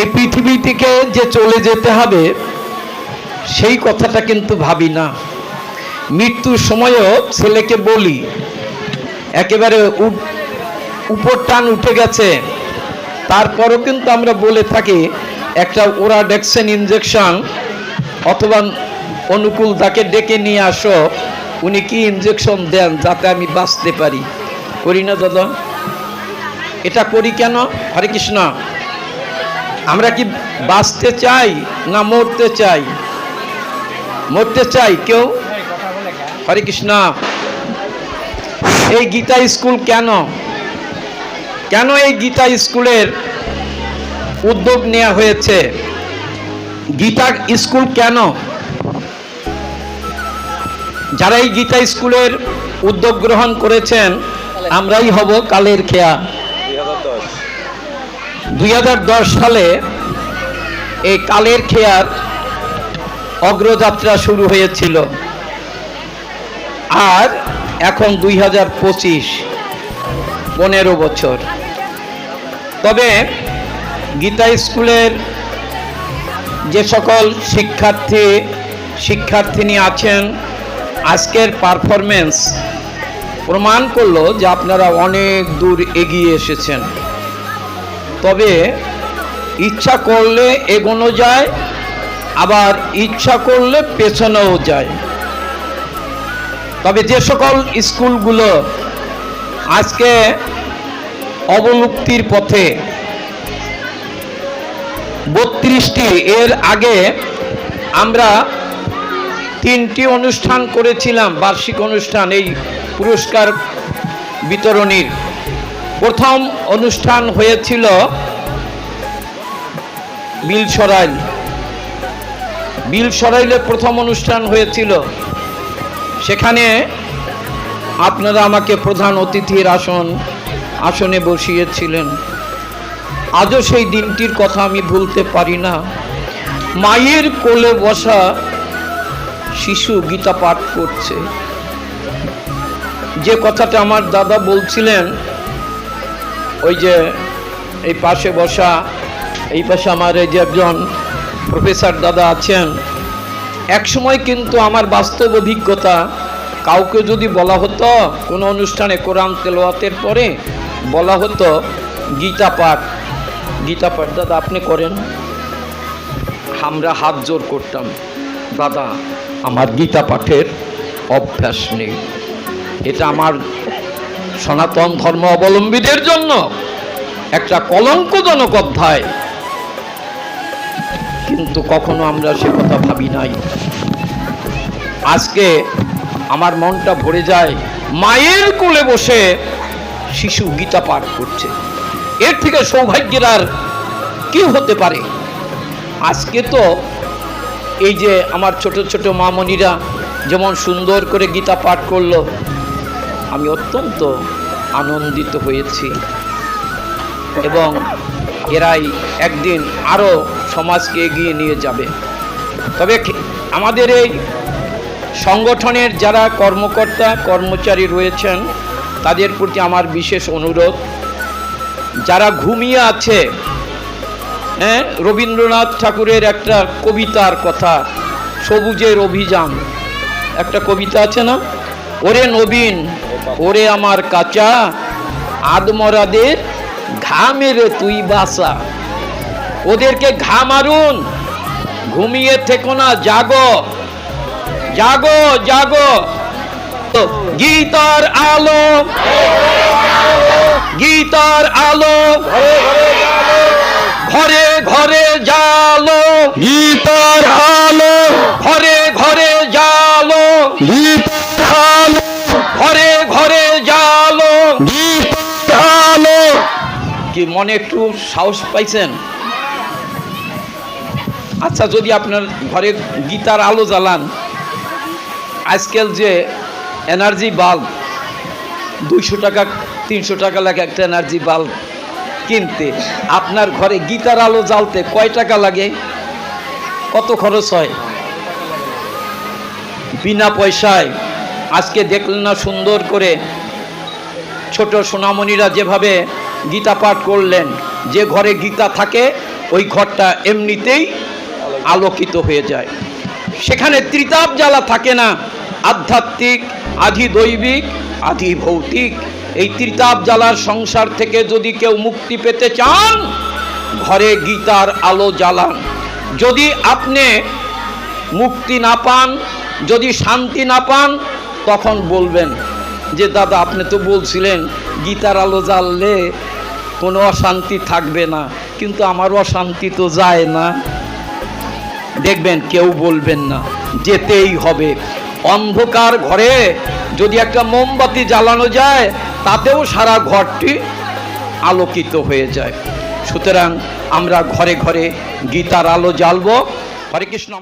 এই পৃথিবী থেকে যে চলে যেতে হবে, সেই কথাটা কিন্তু ভাবি না। মৃত্যুর সময়ও ছেলেকে বলি, একেবারে উপর টান উঠে গেছে। তারপরও কিন্তু আমরা বলে থাকি, একটা ওরা ডেক্সেন ইনজেকশন অথবা অনুকূল তাকে ডেকে নিয়ে আসো, উনি কি ইনজেকশন দেন যাতে আমি বাঁচতে পারি? করি না দাদা। এটা করি কেন? হরে কৃষ্ণ। আমরা কি বাঁচতে চাই না মরতে চাই? মরতে চাই কেউ? হরে কৃষ্ণ। এই গীতা স্কুল কেন? কেন এই গীতা স্কুলের উদ্যোগ নেওয়া হয়েছে? গীতা স্কুল কেন? যারা এই গীতা স্কুলের উদ্যোগ গ্রহণ করেছেন, আমরাই হব কালের খেয়া। দুই হাজার দশ সালে এই কালের খেয়ার অগ্রযাত্রা শুরু হয়েছিল। আর এখন দুই হাজার পঁচিশ, পনেরো বছর। তবে গীতা স্কুলের যে সকল শিক্ষার্থী, শিক্ষার্থিনী আছেন, আজকের পারফরমেন্স প্রমাণ করল যে আপনারা অনেক দূর এগিয়ে এসেছেন। তবে ইচ্ছা করলে এগোনো যায়, আবার ইচ্ছা করলে পেছনেও যায়। তবে যে সকল স্কুলগুলো আজকে অবলুপ্তির পথে, বত্রিশটি, এর আগে আমরা তিনটি অনুষ্ঠান করেছিলাম, বার্ষিক অনুষ্ঠান, এই পুরস্কার বিতরণীর। প্রথম অনুষ্ঠান হয়েছিল বিল সরাইল বিল সরাইলে প্রথম অনুষ্ঠান হয়েছিল। সেখানে আপনারা আমাকে প্রধান অতিথির আসন, আসনে বসিয়েছিলেন। আজও সেই দিনটির কথা আমি ভুলতে পারি না। মায়ের কোলে বসা শিশু গীতা পাঠ করছে। যে কথাটা আমার দাদা বলছিলেন ওই যে এই পাশে বসা, এই পাশে আমার এই যে একজন প্রফেসর দাদা আছেন। একসময় কিন্তু আমার বাস্তব অভিজ্ঞতা কাউকে যদি বলা হতো, কোনো অনুষ্ঠানে কোরআন তেলোয়াতের পরে বলা হতো, গীতা পাঠ গীতা পাঠ, দাদা আপনি করেন? আমরা হাত জোর করতাম, দাদা, আমার গীতা পাঠের অভ্যাস নেই। এটা আমার সনাতন ধর্ম অবলম্বীদের জন্য একটা কলঙ্কজনক অধ্যায়। কিন্তু কখনো আমরা সে কথা ভাবি নাই। আজকে আমার মনটা ভরে যায়, মায়ের কোলে বসে শিশু গীতা পাঠ করছে। এর থেকে সৌভাগ্যের আর কি হতে পারে। আজকে তো এই যে আমার ছোট ছোট মামনিরা যেমন সুন্দর করে গীতা পাঠ করল আমি অত্যন্ত আনন্দিত হয়েছি। এবং এরাই একদিন আরও সমাজকে এগিয়ে নিয়ে যাবে। তবে আমাদের এই সংগঠনের যারা কর্মকর্তা, কর্মচারী রয়েছেন, তাদের প্রতি আমার বিশেষ অনুরোধ। যারা ঘুমিয়ে আছে হ্যাঁ রবীন্দ্রনাথ ঠাকুরের একটা কবিতার কথা, সবুজের অভিযান। একটা কবিতা আছে না? ওরে নবীন, ওরে আমার কাঁচা, আদমরাদের ঘা মেরে তুই বাসা ওদেরকে ঘা মারুন, ঘুমিয়ে থেকো না, জাগো জাগো জাগো। গীতার আলো গীতার আলো, ঘরে ঘরে জালো। গীতার আলো কি মনে একটু সাহস পাইছেন? আচ্ছা যদি আপনার ঘরে গীতার আলো জ্বালান, আজকাল যে এনার্জি বাল্ব দুইশো টাকা, তিনশো টাকা লাগে একটা এনার্জি বাল্ব কিনতে। আপনার ঘরে গীতার আলো জ্বালতে কয় টাকা লাগে? কত খরচ হয়? বিনা পয়সায়। আজকে দেখলেন না সুন্দর করে ছোট সোনামণিরা যেভাবে গীতা পাঠ করলেন। যে ঘরে গীতা থাকে, ওই ঘরটা এমনিতেই আলোকিত হয়ে যায়। সেখানে ত্রিতাপ জ্বালা থাকে না। আধ্যাত্মিক আধি দৈবিক আধি ভৌতিক এই ত্রিতাপ জ্বালার সংসার থেকে যদি কেউ মুক্তি পেতে চান, ঘরে গীতার আলো জ্বালান। যদি আপনি মুক্তি না পান, যদি শান্তি না পান, তখন বলবেন যে, দাদা, আপনি তো বলছিলেন গীতার আলো জ্বাললে কোনো অশান্তি থাকবে না, কিন্তু আমার অশান্তি তো যায় না। দেখবেন, কেউ বলবেন না, যেতেই হবে। অন্ধকার ঘরে যদি একটা মোমবাতি জ্বালানো যায়, তাতেও সারা ঘরটি আলোকিত হয়ে যায়। সুতরাং আমরা ঘরে ঘরে গীতার আলো জ্বালব। হরে কৃষ্ণ।